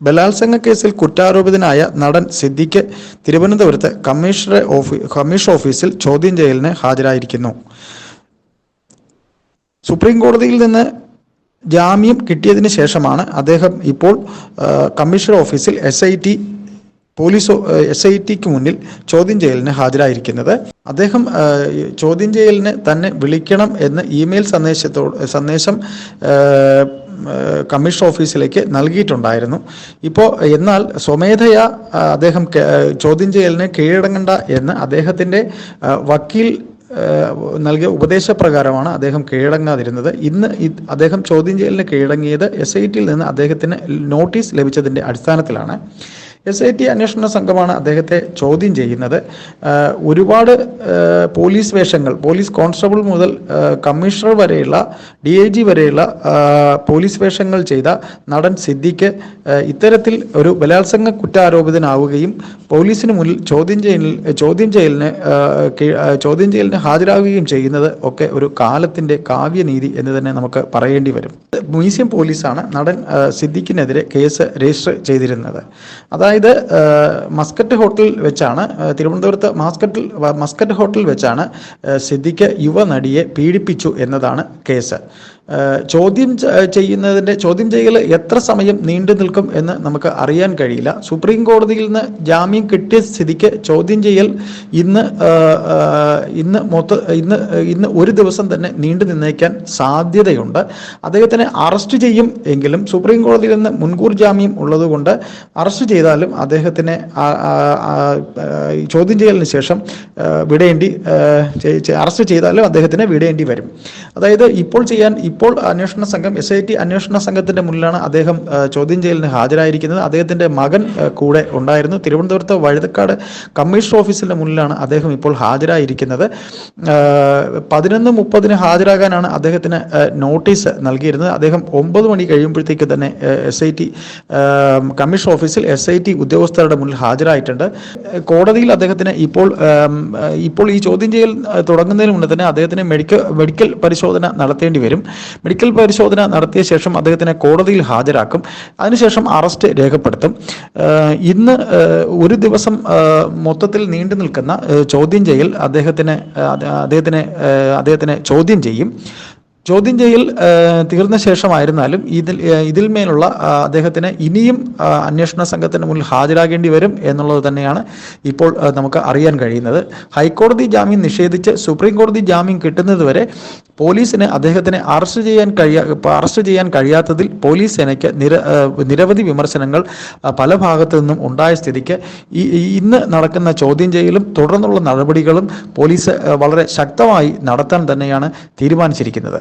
ബലാത്സംഗ കേസിൽ കുറ്റാരോപിതനായ നടൻ സിദ്ദിഖ് തിരുവനന്തപുരത്ത് കമ്മീഷണറെ കമ്മീഷൻ ഓഫീസിൽ ചോദ്യം ചെയ്യലിന് ഹാജരായിരിക്കുന്നു. സുപ്രീം കോടതിയിൽ നിന്ന് ജാമ്യം കിട്ടിയതിന് ശേഷമാണ് അദ്ദേഹം ഇപ്പോൾ കമ്മീഷണർ ഓഫീസിൽ S I T police S I tick മുന്നിൽ ചോദ്യം ചെയ്യലിന് ഹാജരായിരിക്കുന്നത്. അദ്ദേഹം ചോദ്യം ചെയ്യലിന് തന്നെ വിളിക്കണം എന്ന് ഇമെയിൽ സന്ദേശത്തോട് സന്ദേശം കമ്മീഷൻ ഓഫീസിലേക്ക് നൽകിയിട്ടുണ്ടായിരുന്നു. ഇപ്പോൾ എന്നാൽ സ്വമേധയാ അദ്ദേഹം ചോദ്യം ചെയ്യലിന് കീഴടങ്ങണ്ട എന്ന് അദ്ദേഹത്തിന്റെ വക്കീൽ നൽകിയ ഉപദേശപ്രകാരമാണ് അദ്ദേഹം കീഴടങ്ങാതിരുന്നത്. ഇന്ന് അദ്ദേഹം ചോദ്യം ചെയ്യലിന് കീഴടങ്ങിയത് എസ് ഐ ടിയിൽ നിന്ന് അദ്ദേഹത്തിന് നോട്ടീസ് ലഭിച്ചതിന്റെ അടിസ്ഥാനത്തിലാണ്. എസ് ഐ ടി അന്വേഷണ സംഘമാണ് അദ്ദേഹത്തെ ചോദ്യം ചെയ്യുന്നത്. ഒരുപാട് പോലീസ് വേഷങ്ങൾ പോലീസ് കോൺസ്റ്റബിൾ മുതൽ കമ്മീഷണർ വരെയുള്ള ഡി ഐ ജി വരെയുള്ള പോലീസ് വേഷങ്ങൾ ചെയ്ത നടൻ സിദ്ദിഖ് ഇത്തരത്തിൽ ഒരു ബലാത്സംഗ കുറ്റാരോപിതനാവുകയും പോലീസിന് മുന്നിൽ ചോദ്യം ചെയ്യലിൽ ചോദ്യം ചെയ്യലിന് ചോദ്യം ചെയ്യലിന് ഹാജരാകുകയും ചെയ്യുന്നത് ഒക്കെ ഒരു കാലത്തിന്റെ കാവ്യനീതി എന്ന് തന്നെ നമുക്ക് പറയേണ്ടി വരും. മ്യൂസിയം പോലീസാണ് നടൻ സിദ്ദിഖിനെതിരെ കേസ് രജിസ്റ്റർ ചെയ്തിരുന്നത്. അതായത് ഏഹ് മസ്കറ്റ് ഹോട്ടലിൽ വെച്ചാണ് തിരുവനന്തപുരത്ത് മാസ്കറ്റിൽ മസ്കറ്റ് ഹോട്ടലിൽ വെച്ചാണ് സിദ്ദിഖ് യുവനടിയെ പീഡിപ്പിച്ചു എന്നതാണ് കേസ്. ചോദ്യം ചെയ്യുന്നതിന്റെ ചോദ്യം ചെയ്യൽ എത്ര സമയം നീണ്ടു നിൽക്കും എന്ന് നമുക്ക് അറിയാൻ കഴിയില്ല. സുപ്രീം കോടതിയിൽ നിന്ന് ജാമ്യം കിട്ടിയ സ്ഥിതിക്ക് ചോദ്യം ചെയ്യൽ ഇന്ന് ഇന്ന് മൊത്ത ഇന്ന് ഇന്ന് ഒരു ദിവസം തന്നെ നീണ്ടു നിന്നേക്കാൻ സാധ്യതയുണ്ട്. അദ്ദേഹത്തിനെ അറസ്റ്റ് ചെയ്യും എങ്കിലും സുപ്രീം കോടതിയിൽ നിന്ന് മുൻകൂർ ജാമ്യം ഉള്ളതുകൊണ്ട് അറസ്റ്റ് ചെയ്താലും അദ്ദേഹത്തിനെ ചോദ്യം ചെയ്യലിന് ശേഷം വിടേണ്ടി അറസ്റ്റ് ചെയ്താലും അദ്ദേഹത്തിനെ വിടേണ്ടി വരും. അതായത് ഇപ്പോൾ ചെയ്യാൻ ഇപ്പോൾ അന്വേഷണ സംഘം എസ് ഐ ടി അന്വേഷണ സംഘത്തിന്റെ മുന്നിലാണ് അദ്ദേഹം ചോദ്യം ചെയ്യലിന് ഹാജരായിരിക്കുന്നത്. അദ്ദേഹത്തിന്റെ മകൻ കൂടെ ഉണ്ടായിരുന്നു. തിരുവനന്തപുരത്ത് വഴുതക്കാട് കമ്മീഷണർ ഓഫീസിന്റെ മുന്നിലാണ് അദ്ദേഹം ഇപ്പോൾ ഹാജരായിരിക്കുന്നത്. പതിനൊന്ന് മുപ്പതിന് ഹാജരാകാനാണ് അദ്ദേഹത്തിന് നോട്ടീസ് നൽകിയിരുന്നത്. അദ്ദേഹം ഒമ്പത് മണി കഴിയുമ്പോഴത്തേക്ക് തന്നെ എസ് ഐ ടി കമ്മീഷൻ ഓഫീസിൽ എസ് ഐ ടി ഉദ്യോഗസ്ഥരുടെ മുന്നിൽ ഹാജരായിട്ടുണ്ട്. കോടതിയിൽ അദ്ദേഹത്തിന് ഇപ്പോൾ ഇപ്പോൾ ഈ ചോദ്യം ചെയ്യൽ തുടങ്ങുന്നതിന് മുന്നേ തന്നെ അദ്ദേഹത്തിന് മെഡിക്കൽ മെഡിക്കൽ പരിശോധന നടത്തേണ്ടി വരും. മെഡിക്കൽ പരിശോധന നടത്തിയ ശേഷം അദ്ദേഹത്തിനെ കോടതിയിൽ ഹാജരാക്കും. അതിനുശേഷം അറസ്റ്റ് രേഖപ്പെടുത്തും. ഇന്ന് ഒരു ദിവസം മൊത്തത്തിൽ നീണ്ടു നിൽക്കുന്ന ചോദ്യം ചെയ്യൽ അദ്ദേഹത്തിന് അദ്ദേഹത്തിനെ അദ്ദേഹത്തിനെ ചോദ്യം ചെയ്യും. ചോദ്യം ചെയ്യൽ തീർന്ന ശേഷമായിരുന്നാലും ഇതിൽ ഇതിൽ മേലുള്ള അദ്ദേഹത്തിന് ഇനിയും അന്വേഷണ സംഘത്തിന് മുന്നിൽ ഹാജരാകേണ്ടി വരും എന്നുള്ളത് തന്നെയാണ് ഇപ്പോൾ നമുക്ക് അറിയാൻ കഴിയുന്നത്. ഹൈക്കോടതി ജാമ്യം നിഷേധിച്ച് സുപ്രീം കോടതി ജാമ്യം കിട്ടുന്നത് വരെ പോലീസിന് അദ്ദേഹത്തിനെ അറസ്റ്റ് ചെയ്യാൻ കഴിയാ അറസ്റ്റ് ചെയ്യാൻ കഴിയാത്തതിൽ പോലീസ് സേനയ്ക്ക് നിര നിരവധി വിമർശനങ്ങൾ പല ഭാഗത്തു നിന്നും ഉണ്ടായ സ്ഥിതിക്ക് ഈ ഇന്ന് നടക്കുന്ന ചോദ്യം ചെയ്യലും തുടർന്നുള്ള നടപടികളും പോലീസ് വളരെ ശക്തമായി നടത്താൻ തന്നെയാണ് തീരുമാനിച്ചിരിക്കുന്നത്.